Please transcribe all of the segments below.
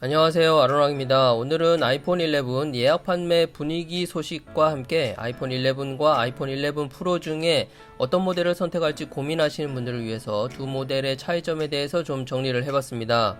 안녕하세요. 아로랑입니다. 오늘은 아이폰 11 예약 판매 분위기 소식과 함께 아이폰 11과 아이폰 11 프로 중에 어떤 모델을 선택할지 고민하시는 분들을 위해서 두 모델의 차이점에 대해서 좀 정리를 해봤습니다.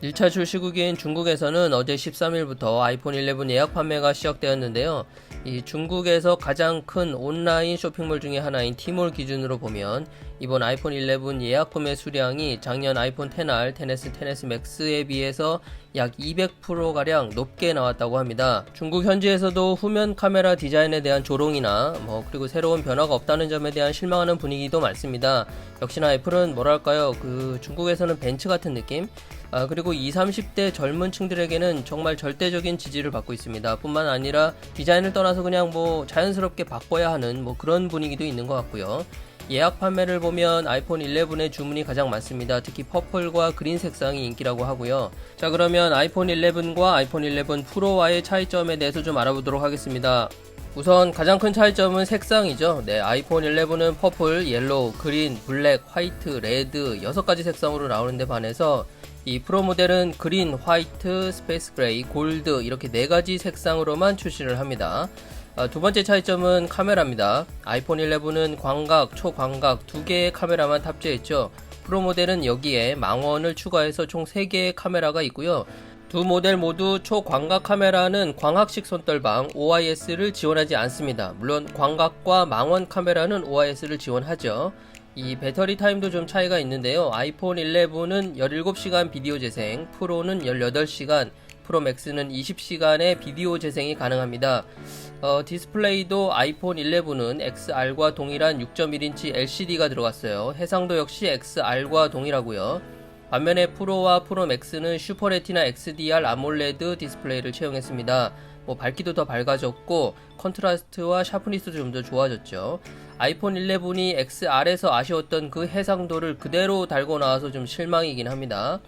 1차 출시국인 중국에서는 어제 13일부터 아이폰 11 예약 판매가 시작되었는데요. 이 중국에서 가장 큰 온라인 쇼핑몰 중에 하나인 티몰 기준으로 보면 이번 아이폰 11 예약 구매 수량이 작년 아이폰 10R, 10s, 10s max에 비해서 약 200%가량 높게 나왔다고 합니다. 중국 현지에서도 후면 카메라 디자인에 대한 조롱이나 뭐 그리고 새로운 변화가 없다는 점에 대한 실망하는 분위기도 많습니다. 역시나 애플은 뭐랄까요 그 중국에서는 벤츠 같은 느낌 아, 그리고 20, 30대 젊은 층들에게는 정말 절대적인 지지를 받고 있습니다. 뿐만 아니라 디자인을 떠나서 그냥 뭐 자연스럽게 바꿔야 하는 뭐 그런 분위기도 있는 것 같고요. 예약 판매를 보면 아이폰 11의 주문이 가장 많습니다. 특히 퍼플과 그린 색상이 인기라고 하고요. 자, 그러면 아이폰 11과 아이폰 11 프로와의 차이점에 대해서 좀 알아보도록 하겠습니다. 우선 가장 큰 차이점은 색상이죠. 네, 아이폰 11은 퍼플, 옐로우, 그린, 블랙, 화이트, 레드 6가지 색상으로 나오는데 반해서 이 프로 모델은 그린, 화이트, 스페이스 그레이, 골드 이렇게 네 가지 색상으로만 출시를 합니다. 아, 두 번째 차이점은 카메라입니다. 아이폰 11은 광각, 초광각 두 개의 카메라만 탑재했죠. 프로 모델은 여기에 망원을 추가해서 총 3개의 카메라가 있고요. 두 모델 모두 초광각 카메라는 광학식 손떨방 OIS를 지원하지 않습니다. 물론 광각과 망원 카메라는 OIS를 지원하죠. 이 배터리 타임도 좀 차이가 있는데요. 아이폰 11은 17시간 비디오 재생, 프로는 18시간, 프로 맥스는 20시간의 비디오 재생이 가능합니다. 어, 디스플레이도 아이폰 11은 XR과 동일한 6.1인치 LCD가 들어갔어요. 해상도 역시 XR과 동일하고요. 반면에 프로와 프로 맥스는 슈퍼 레티나 XDR 아몰레드 디스플레이를 채용했습니다. 뭐 밝기도 더 밝아졌고 컨트라스트와 샤프니스도 좀 더 좋아졌죠. 아이폰 11이 XR에서 아쉬웠던 그 해상도를 그대로 달고 나와서 좀 실망이긴 합니다.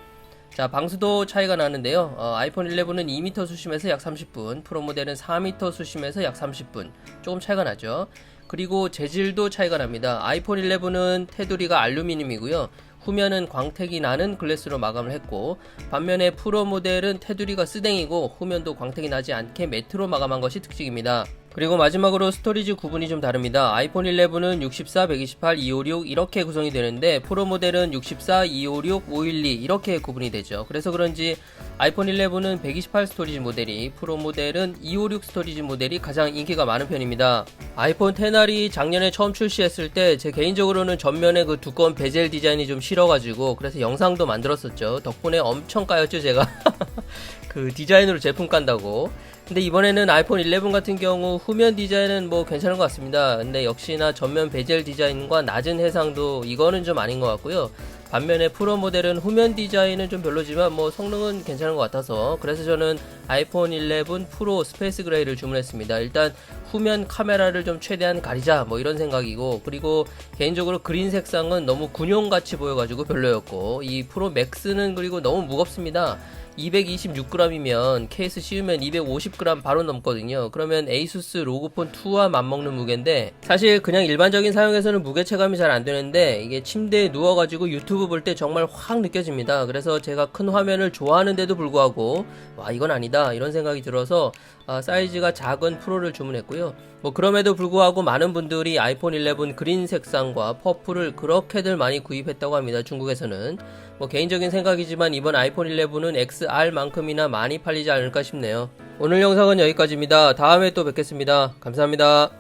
자, 방수도 차이가 나는데요. 어, 아이폰 11은 2m 수심에서 약 30분, 프로 모델은 4m 수심에서 약 30분. 조금 차이가 나죠. 그리고 재질도 차이가 납니다. 아이폰 11은 테두리가 알루미늄이고요. 후면은 광택이 나는 글래스로 마감을 했고 반면에 프로 모델은 테두리가 쓰댕이고 후면도 광택이 나지 않게 매트로 마감한 것이 특징입니다. 그리고 마지막으로 스토리지 구분이 좀 다릅니다. 아이폰 11은 64, 128, 256 이렇게 구성이 되는데 프로 모델은 64, 256, 512 이렇게 구분이 되죠. 그래서 그런지 아이폰 11은 128 스토리지 모델이 프로 모델은 256 스토리지 모델이 가장 인기가 많은 편입니다. 아이폰 10R이 작년에 처음 출시했을 때 제 개인적으로는 전면에 그 두꺼운 베젤 디자인이 좀 싫어가지고 그래서 영상도 만들었었죠. 덕분에 엄청 까였죠 제가. 그 디자인으로 제품 깐다고. 근데 이번에는 아이폰 11 같은 경우 후면 디자인은 뭐 괜찮은 것 같습니다. 근데 역시나 전면 베젤 디자인과 낮은 해상도 이거는 좀 아닌 것 같고요. 반면에 프로 모델은 후면 디자인은 좀 별로지만 뭐 성능은 괜찮은 것 같아서 그래서 저는 아이폰 11 프로 스페이스 그레이를 주문했습니다. 일단 후면 카메라를 좀 최대한 가리자 뭐 이런 생각이고 그리고 개인적으로 그린 색상은 너무 군용같이 보여가지고 별로였고 이 프로 맥스는 그리고 너무 무겁습니다. 226g이면 케이스 씌우면 250g 바로 넘거든요. 그러면 에이수스 로그폰 2와 맞먹는 무게인데 사실 그냥 일반적인 사용에서는 무게 체감이 잘 안 되는데 이게 침대에 누워가지고 유튜브 볼 때 정말 확 느껴집니다. 그래서 제가 큰 화면을 좋아하는데도 불구하고 와 이건 아니다 이런 생각이 들어서 아, 사이즈가 작은 프로를 주문했고요. 뭐 그럼에도 불구하고 많은 분들이 아이폰 11 그린 색상과 퍼플을 그렇게들 많이 구입했다고 합니다. 중국에서는 뭐 개인적인 생각이지만 이번 아이폰 11은 XR만큼이나 많이 팔리지 않을까 싶네요. 오늘 영상은 여기까지입니다. 다음에 또 뵙겠습니다. 감사합니다.